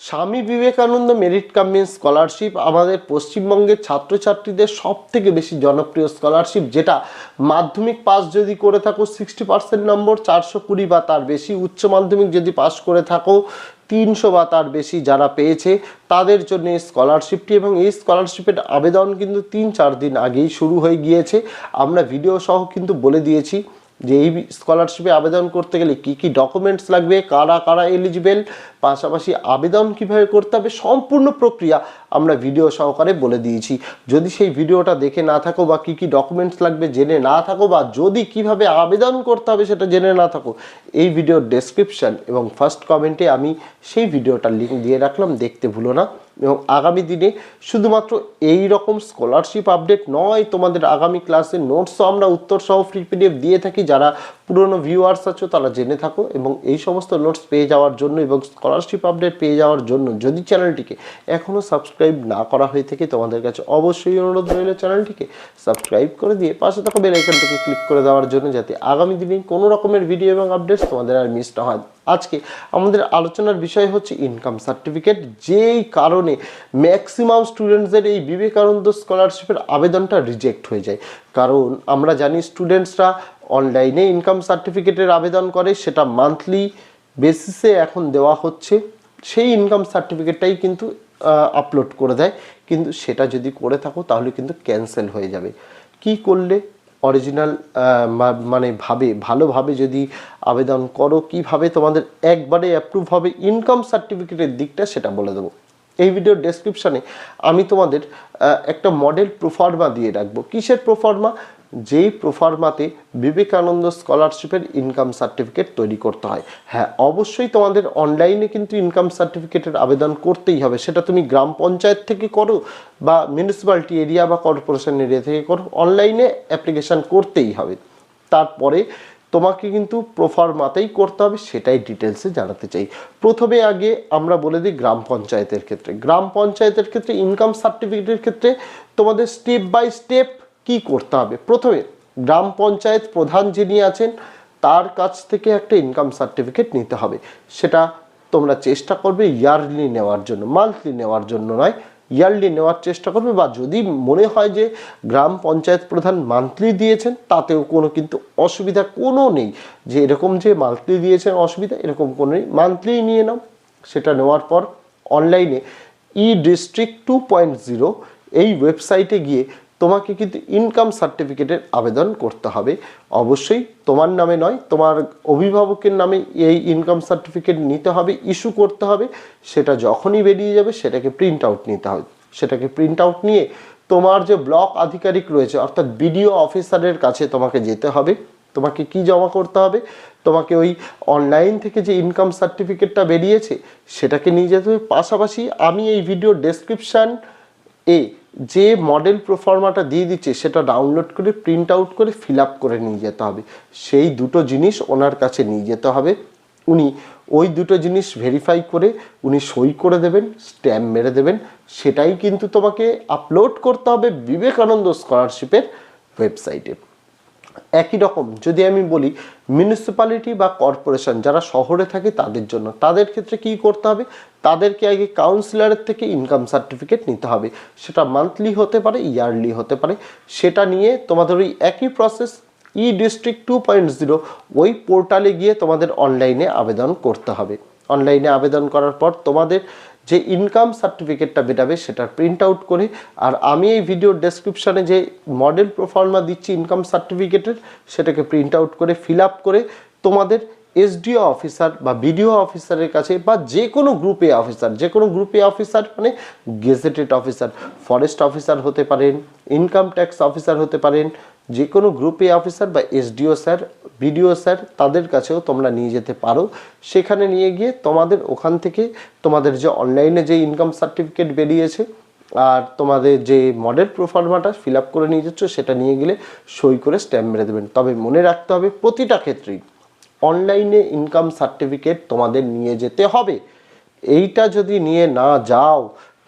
Swami Vivekananda merit come in scholarship আমাদের পশ্চিমবঙ্গের ছাত্রছাত্রীদের সব থেকে বেশি জনপ্রিয় স্কলারশিপ, যেটা মাধ্যমিক পাস যদি করে থাকো সিক্সটি পার্সেন্ট নম্বর, চারশো কুড়ি বা তার বেশি, উচ্চ মাধ্যমিক যদি পাস করে থাকো তিনশো বা তার বেশি যারা পেয়েছে, তাদের জন্য এই স্কলারশিপটি এবং এই স্কলারশিপের আবেদন কিন্তু তিন চার দিন আগেই শুরু হয়ে গিয়েছে। আমরা ভিডিও সহ কিন্তু বলে দিয়েছি। যে এই স্কলারশিপে আবেদন করতে গেলে কি কি ডকুমেন্টস লাগবে, কারা কারা এলিজিবেল পাশাপাশি আবেদন কীভাবে করতে হবে, সম্পূর্ণ প্রক্রিয়া আমরা ভিডিও সহকারে বলে দিয়েছি। যদি সেই ভিডিওটা দেখে না থাকো বা কি কি ডকুমেন্টস লাগবে জেনে না থাকো বা যদি কীভাবে আবেদন করতে হবে সেটা জেনে না থাকো, এই ভিডিওর ডেসক্রিপশন এবং ফার্স্ট কমেন্টে আমি সেই ভিডিওটার লিঙ্ক দিয়ে রাখলাম, দেখতে ভুলো না। এবং আগামী দিনে শুধুমাত্র এই রকম স্কলারশিপ আপডেট নয়, তোমাদের আগামী ক্লাসে নোটসও আমরা উত্তর সহ ফ্রি পিডিএফ দিয়ে থাকি। যারা পুরনো ভিউয়ার্স আছো, তারা জেনে থাকো এবং এই সমস্ত নোটস পেয়ে যাওয়ার জন্য এবং স্কলারশিপ আপডেট পেয়ে যাওয়ার জন্য যদি চ্যানেলটিকে এখনও সাবস্ক্রাইব না করা হয়ে থাকে, তোমাদের কাছে অবশ্যই অনুরোধ রইল চ্যানেলটিকে সাবস্ক্রাইব করে দিয়ে পাশে থাকা বেল আইকনটিকে ক্লিক করে দেওয়ার জন্য যাতে আগামী দিনে কোনো রকমের ভিডিও এবং আপডেটস তোমাদের আর মিস না হয়। আজকে আমাদের আলোচনার বিষয় হচ্ছে ইনকাম সার্টিফিকেট যেই কারণে ম্যাক্সিমাম স্টুডেন্টসদের এই বিবেকানন্দ স্কলারশিপের আবেদনটা রিজেক্ট হয়ে যায়। কারণ আমরা জানি স্টুডেন্টসরা অনলাইনে ইনকাম সার্টিফিকেটের আবেদন করে, সেটা মান্থলি বেসিসে এখন দেওয়া হচ্ছে। সেই ইনকাম সার্টিফিকেটটাই কিন্তু আপলোড করে দেয়। কিন্তু সেটা যদি করে থাকো, তাহলে কিন্তু ক্যান্সেল হয়ে যাবে। কি করলে? অরিজিনাল মানে ভাবে, ভালোভাবে যদি আবেদন করো, কীভাবে তোমাদের একবারে অ্যাপ্রুভ হবে ইনকাম সার্টিফিকেটের দিকটা সেটা বলে দেবো। এই ভিডিওর ডেসক্রিপশানে আমি তোমাদের একটা মডেল প্রোফার্মা দিয়ে রাখব। কিসের প্রোফার্মা যেই প্রোফার্মাতে বিবেকানন্দ স্কলারশিপের ইনকাম সার্টিফিকেট তৈরি করতে হয়। হ্যাঁ অবশ্যই তোমাদের অনলাইনে কিন্তু ইনকাম সার্টিফিকেটের আবেদন করতেই হবে। সেটা তুমি গ্রাম পঞ্চায়েত থেকে করো বা মিউনিসিপ্যালিটি এরিয়া বা কর্পোরেশন এরিয়া থেকে করো, অনলাইনে অ্যাপ্লিকেশান করতেই হবে। তারপরে তোমাকে কিন্তু প্রফার্মাতেই করতে হবে, সেটাই ডিটেলসে জানাতে চাই। প্রথমে আগে আমরা বলে দিই গ্রাম পঞ্চায়েতের ক্ষেত্রে। গ্রাম পঞ্চায়েতের ক্ষেত্রে ইনকাম সার্টিফিকেটের ক্ষেত্রে তোমাদের স্টেপ বাই স্টেপ কি করতে হবে? প্রথমে গ্রাম পঞ্চায়েত প্রধান যিনি আছেন, তার কাছ থেকে একটা ইনকাম সার্টিফিকেট নিতে হবে। সেটা তোমরা চেষ্টা করবে ইয়ারলি নেওয়ার জন্য মান্থলি নেওয়ার জন্য নয় ইয়ারলি নেওয়ার চেষ্টা করবে বা যদি মনে হয় যে গ্রাম পঞ্চায়েত প্রধান মান্থলি দিয়েছেন, তাতেও কোনো কিন্তু অসুবিধা কোনো নেই। যে এরকম যে মান্থলি দিয়েছেন অসুবিধা, এরকম কোনো নেই। মান্থলি নিয়ে নাও, সেটা নেওয়ার পর অনলাইনে e district two point zero এই ওয়েবসাইটে গিয়ে তোমাকে কিন্তু ইনকাম সার্টিফিকেটের আবেদন করতে হবে। অবশ্যই তোমার নামে নয়, তোমার অভিভাবকের নামে এই ইনকাম সার্টিফিকেট নিতে হবে ইস্যু করতে হবে। সেটা যখনই বেরিয়ে যাবে সেটাকে প্রিন্ট আউট নিতে হবে। সেটাকে প্রিন্ট আউট নিয়ে তোমার যে ব্লক আধিকারিক রয়েছে, অর্থাৎ বিডিও অফিসারের কাছে তোমাকে যেতে হবে। তোমাকে কি জমা করতে হবে? তোমাকে ওই অনলাইন থেকে যে ইনকাম সার্টিফিকেটটা বেরিয়েছে, সেটাকে নিয়ে যেতে হবে। পাশাপাশি আমি এই ভিডিও ডেসক্রিপশান এ যে মডেল প্রোফর্মাটা দিয়ে দিচ্ছে, সেটা ডাউনলোড করে প্রিন্ট আউট করে ফিল আপ করে নিয়ে যেতে হবে। সেই দুটো জিনিস ওনার কাছে নিয়ে যেতে হবে। উনি ওই দুটো জিনিস ভেরিফাই করে, উনি সই করে দেবেন স্ট্যাম্প মেরে দেবেন। সেটাই কিন্তু তোমাকে আপলোড করতে হবে বিবেকানন্দ স্কলারশিপের ওয়েবসাইটে একই রকম। যদি আমি বলি মিউনিসিপ্যালিটি বা কর্পোরেশন যারা শহরে থাকে তাদের জন্য, তাদের ক্ষেত্রে কি করতে হবে? তাদেরকে আগে কাউন্সিলরের থেকে ইনকাম সার্টিফিকেট নিতে হবে। সেটা মান্থলি হতে পারে ইয়ারলি হতে পারে। সেটা নিয়ে তোমাদের ওই একই process e district two point zero ওই পোর্টালে গিয়ে তোমাদের অনলাইনে আবেদন করতে হবে। অনলাইনে আবেদন করার পর তোমাদের যে ইনকাম সার্টিফিকেটটা বেরাবে সেটার প্রিন্ট আউট করে, আর আমি এই ভিডিওর ডেসক্রিপশানে যে মডেল প্রফর্মা দিচ্ছি ইনকাম সার্টিফিকেটের সেটাকে প্রিন্ট আউট করে ফিল আপ করে তোমাদের এসডিও অফিসার বা বিডিও অফিসারের কাছে বা যে কোনো গ্রুপে অফিসার যে কোনো গ্রুপে অফিসার মানে গেজেটেড অফিসার ফরেস্ট অফিসার হতে পারেন ইনকাম ট্যাক্স অফিসার হতে পারেন যে কোনো গ্রুপে অফিসার বা এসডিও স্যার, বিডিও স্যার, তাদের কাছেও তোমরা নিয়ে যেতে পারো। সেখানে নিয়ে গিয়ে তোমাদের ওখান থেকে তোমাদের যে অনলাইনে যে ইনকাম সার্টিফিকেট বেরিয়েছে আর তোমাদের যে মডেল প্রোফার্মাটা ফিল আপ করে নিয়ে যাচ্ছ, সেটা নিয়ে গেলে সই করে স্ট্যাম্প মেরে দেবেন। তবে মনে রাখতে হবে, প্রতিটা ক্ষেত্রেই অনলাইনে ইনকাম সার্টিফিকেট তোমাদের নিয়ে যেতে হবে। এইটা যদি নিয়ে না যাও,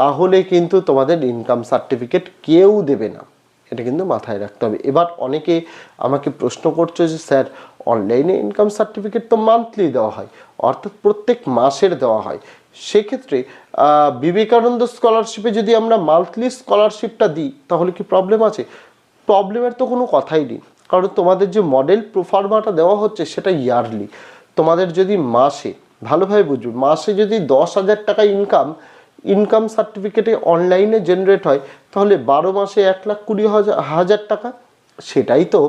তাহলে কিন্তু তোমাদের ইনকাম সার্টিফিকেট কেউ দেবে না। এটা কিন্তু মাথায় রাখতে হবে। এবার অনেকে আমাকে প্রশ্ন করছে যে, স্যার, অনলাইনে ইনকাম সার্টিফিকেট তো মান্থলি দেওয়া হয়, অর্থাৎ প্রত্যেক মাসের দেওয়া হয়। সেক্ষেত্রে বিবেকানন্দ স্কলারশিপে যদি আমরা মান্থলি স্কলারশিপটা দিই, তাহলে কি প্রবলেম আছে? প্রবলেমের তো কোনো কথাই নেই। কারণ তোমাদের যে মডেল প্রোফার্মাটা দেওয়া হচ্ছে, সেটা ইয়ারলি তোমাদের যদি মাসে, ভালোভাবে বুঝবে, মাসে যদি দশ হাজার টাকা ইনকাম ইনকাম সার্টিফিকেটে অনলাইনে জেনারেট হয়, তাহলে বারো মাসে এক লাখ কুড়ি হাজার হাজার টাকা? সেটাই তো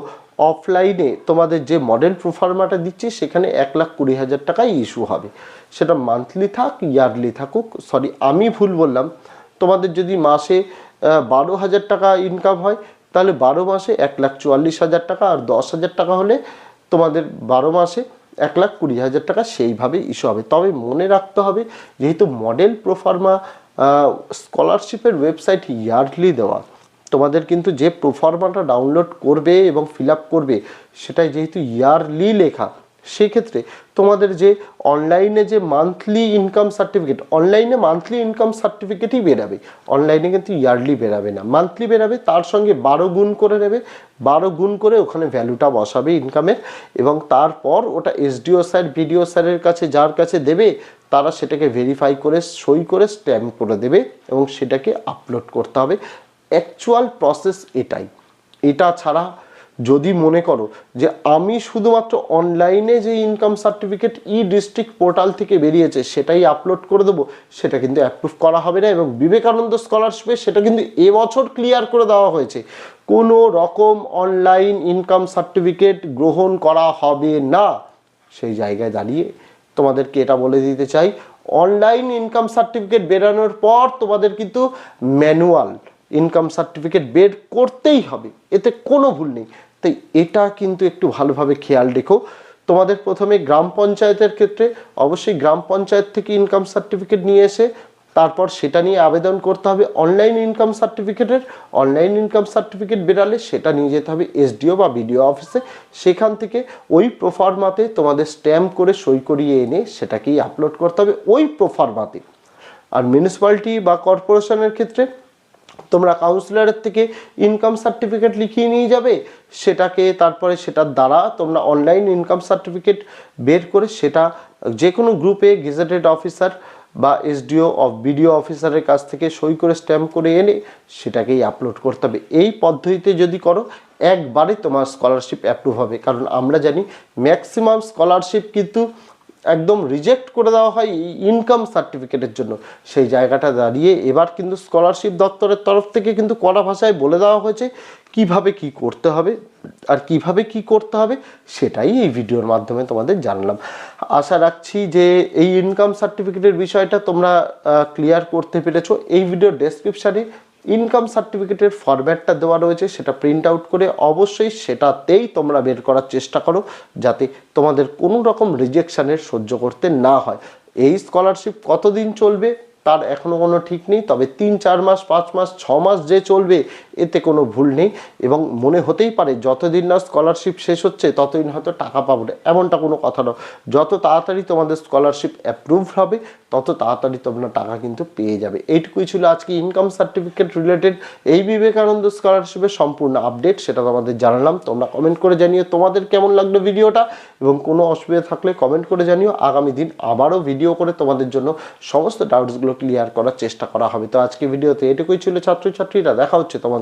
অফলাইনে তোমাদের যে মডেল প্রোফার্মাটা দিচ্ছে, সেখানে এক লাখ কুড়ি হাজার টাকাই ইস্যু হবে। সেটা মান্থলি থাক ইয়ারলি থাকুক সরি আমি ভুল বললাম। তোমাদের যদি মাসে বারো হাজার টাকা ইনকাম হয়, তাহলে বারো মাসে এক লাখ চুয়াল্লিশ হাজার টাকা আর দশ হাজার টাকা হলে তোমাদের বারো মাসে এক লাখ কুড়ি হাজার টাকা সেইভাবে ইস্যু হবে। তবে মনে রাখতে হবে, যেহেতু মডেল প্রোফার্মা স্কলারশিপের ওয়েবসাইট ইয়ারলি দেওয়া, তোমাদের কিন্তু যে প্রোফার্মাটা ডাউনলোড করবে এবং ফিল করবে, সেটাই যেহেতু ইয়ারলি লেখা সেক্ষেত্রে তোমাদের যে অনলাইনে যে মান্থলি ইনকাম সার্টিফিকেট অনলাইনে মান্থলি ইনকাম সার্টিফিকেটই বেরাবে। অনলাইনে কিন্তু ইয়ারলি বেরাবে না। মান্থলি বেরাবে, তার সঙ্গে বারো গুণ করে নেবে। বারো গুণ করে ওখানে ভ্যালুটা বসাবে ইনকামের এবং তারপর ওটা এসডিও স্যার বিডিও স্যারের কাছে, যার কাছে দেবে, তারা সেটাকে ভেরিফাই করে, সই করে স্ট্যাম্প করে দেবে এবং সেটাকে আপলোড করতে হবে। অ্যাকচুয়াল প্রসেস এটাই। এটা ছাড়া যদি মনে করো যে আমি শুধুমাত্র অনলাইনে যে income certificate e district portal থেকে বেরিয়েছে, সেটাই আপলোড করে দেবো, সেটা কিন্তু অ্যাপ্রুভ করা হবে না এবং বিবেকানন্দ স্কলারশিপে সেটা কিন্তু এবছর ক্লিয়ার করে দেওয়া হয়েছে। কোনো রকম অনলাইন ইনকাম সার্টিফিকেট গ্রহণ করা হবে না, সেই জায়গায় দাঁড়িয়ে তোমাদেরকে এটা বলে দিতে চাই। অনলাইন ইনকাম সার্টিফিকেট বেরানোর পর তোমাদের কিন্তু ম্যানুয়াল ইনকাম সার্টিফিকেট বের করতেই হবে। এতে কোনো ভুল নেই। তাই এটা কিন্তু একটু ভালোভাবে খেয়াল রেখো। তোমাদের প্রথমে গ্রাম পঞ্চায়েতের ক্ষেত্রে অবশ্যই গ্রাম পঞ্চায়েত থেকে ইনকাম সার্টিফিকেট নিয়ে এসে, তারপর সেটা নিয়ে আবেদন করতে হবে অনলাইন ইনকাম সার্টিফিকেটের অনলাইন ইনকাম সার্টিফিকেট বেরালে সেটা নিয়ে যেতে হবে এসডিও বা বিডিও অফিসে সেখান থেকে ওই প্রোফার্মাতে তোমাদের স্ট্যাম্প করে সই করিয়ে এনে সেটাকেই আপলোড করতে হবে ওই প্রোফার্মাতে আর মিউনিসিপ্যালিটি বা কর্পোরেশনের ক্ষেত্রে তোমরা কাউন্সিলরের থেকে ইনকাম সার্টিফিকেট লিখিয়ে নিয়ে যাবে, সেটাকে তারপরে সেটার দ্বারা তোমরা অনলাইন ইনকাম সার্টিফিকেট বের করে সেটা যে কোনো গ্রুপে গেজেটেড অফিসার বা এসডিও অফ বিডিও অফিসারের কাছ থেকে সই করে স্ট্যাম্প করে এনে সেটাকেই আপলোড করতে হবে। এই পদ্ধতিতে যদি করো, একবারে তোমার স্কলারশিপ অ্যাপ্রুভ হবে। কারণ আমরা জানি ম্যাক্সিমাম স্কলারশিপ কিন্তু একদম রিজেক্ট করে দেওয়া হয় এই ইনকাম সার্টিফিকেটের জন্য। সেই জায়গাটা দাঁড়িয়ে এবার কিন্তু স্কলারশিপ দপ্তরের তরফ থেকে কিন্তু কড়া ভাষায় বলে দেওয়া হয়েছে কীভাবে কি করতে হবে আর কীভাবে কি করতে হবে সেটাই এই ভিডিওর মাধ্যমে তোমাদের জানলাম। আশা রাখছি যে এই ইনকাম সার্টিফিকেটের বিষয়টা তোমরা ক্লিয়ার করতে পেরেছ। এই ভিডিওর ডেসক্রিপশানে ইনকাম সার্টিফিকেটের ফরম্যাটটা দেওয়া রয়েছে, সেটা প্রিন্ট আউট করে অবশ্যই সেটাতেই তোমরা বের করার চেষ্টা করো, যাতে তোমাদের কোনো রকম রিজেকশানের সহ্য করতে না হয়। এই স্কলারশিপ কতদিন চলবে, তার এখনও কোনো ঠিক নেই, তবে তিন, চার মাস, পাঁচ মাস, ছ মাস যে চলবে এতে কোনো ভুল নেই এবং মনে হতেই পারে যতদিন না স্কলারশিপ শেষ হচ্ছে, ততদিন হয়তো টাকা পাবো না। এমনটা কোনো কথা নয়। যত তাড়াতাড়ি তোমাদের স্কলারশিপ অ্যাপ্রুভ হবে, তত তাড়াতাড়ি তোমরা টাকা কিন্তু পেয়ে যাবে। এইটুকুই ছিল আজকে ইনকাম সার্টিফিকেট রিলেটেড এই বিবেকানন্দ স্কলারশিপের সম্পূর্ণ আপডেট সেটা তোমাদের জানালাম। তোমরা কমেন্ট করে জানিও তোমাদের কেমন লাগল ভিডিওটা এবং কোনো অসুবিধা থাকলে কমেন্ট করে জানিও। আগামী দিন আবারও ভিডিও করে তোমাদের জন্য সমস্ত ডাউটসগুলো ক্লিয়ার করার চেষ্টা করা হবে। তো আজকে ভিডিওতে এটুকুই ছিল ছাত্রছাত্রীরা। দেখা হচ্ছে তোমাদের